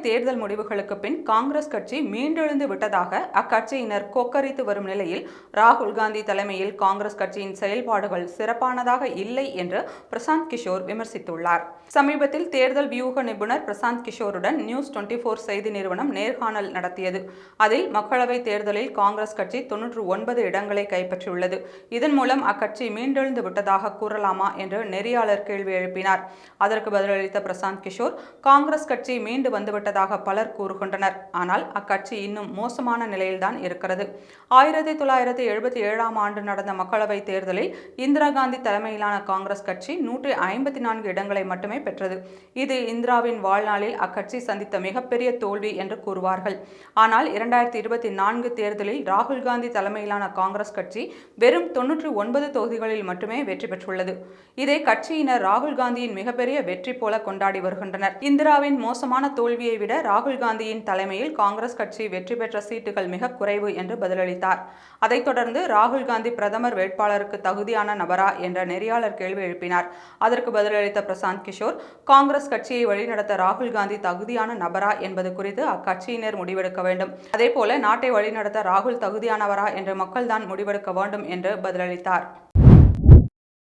தேர்தல் முடிவுகளுக்கு பின் காங்கிரஸ் கட்சி மீண்டெழுந்து விட்டதாக அக்கட்சியினர் கொக்கரித்து வரும் நிலையில் ராகுல் காந்தி தலைமையில் காங்கிரஸ் கட்சியின் செயல்பாடுகள் சிறப்பானதாக இல்லை என்று பிரசாந்த் கிஷோர் விமர்சித்துள்ளார். சமீபத்தில் தேர்தல் வியூக நிபுணர் பிரசாந்த் கிஷோருடன் நியூஸ் டுவெண்ட்டி ஃபோர் செய்தி நிறுவனம் நேர்காணல் நடத்தியது. அதில் மக்களவைத் தேர்தலில் காங்கிரஸ் கட்சி தொன்னூற்று ஒன்பது இடங்களை கைப்பற்றியுள்ளது. இதன் மூலம் அக்கட்சி மீண்டெழுந்து விட்டதாக கூறலாமா என்று நெறியாளர் கேள்வி எழுப்பினார். அதற்கு பதிலளித்த பிரசாந்த் கிஷோர் காங்கிரஸ் கட்சி மீண்டு வந்துவிட்டது வந்துவிட்டதாக பலர் கூறுகின்றனர். ஆனால் அக்கட்சி இன்னும் மோசமான நிலையில்தான் இருக்கிறது. ஆயிரத்தி தொள்ளாயிரத்தி எழுபத்தி ஏழாம் ஆண்டு நடந்த மக்களவைத் தேர்தலில் இந்திரா காந்தி தலைமையிலான காங்கிரஸ் கட்சி நூற்றி ஐம்பத்தி நான்கு இடங்களை மட்டுமே பெற்றது. இது இந்திராவின் வாழ்நாளில் அக்கட்சி சந்தித்த மிகப்பெரிய தோல்வி என்று கூறுவார்கள். ஆனால் இரண்டாயிரத்தி இருபத்தி நான்கு தேர்தலில் ராகுல் காந்தி தலைமையிலான காங்கிரஸ் கட்சி வெறும் தொன்னூற்றி ஒன்பது தொகுதிகளில் மட்டுமே வெற்றி பெற்றுள்ளது. இதை கட்சியினர் ராகுல் காந்தியின் மிகப்பெரிய வெற்றி போல கொண்டாடி வருகின்றனர். இந்திராவின் மோசமான தோல்வியை விட ராகுல் காந்தியின் தலைமையில் காங்கிரஸ் கட்சி வெற்றி பெற்ற சீட்டுகள் மிக குறைவு என்று பதிலளித்தார். அதைத் தொடர்ந்து ராகுல் காந்தி பிரதமர் வேட்பாளருக்கு தகுதியான நபரா என்ற நெறியாளர் கேள்வி எழுப்பினார். அதற்கு பதிலளித்த பிரசாந்த் கிஷோர் காங்கிரஸ் கட்சியை வழிநடத்த ராகுல் காந்தி தகுதியான நபரா என்பது குறித்து அக்கட்சியினர் முடிவெடுக்க வேண்டும். அதேபோல நாட்டை வழிநடத்த ராகுல் தகுதியானவரா என்று மக்கள்தான் முடிவெடுக்க வேண்டும் என்று பதிலளித்தார்.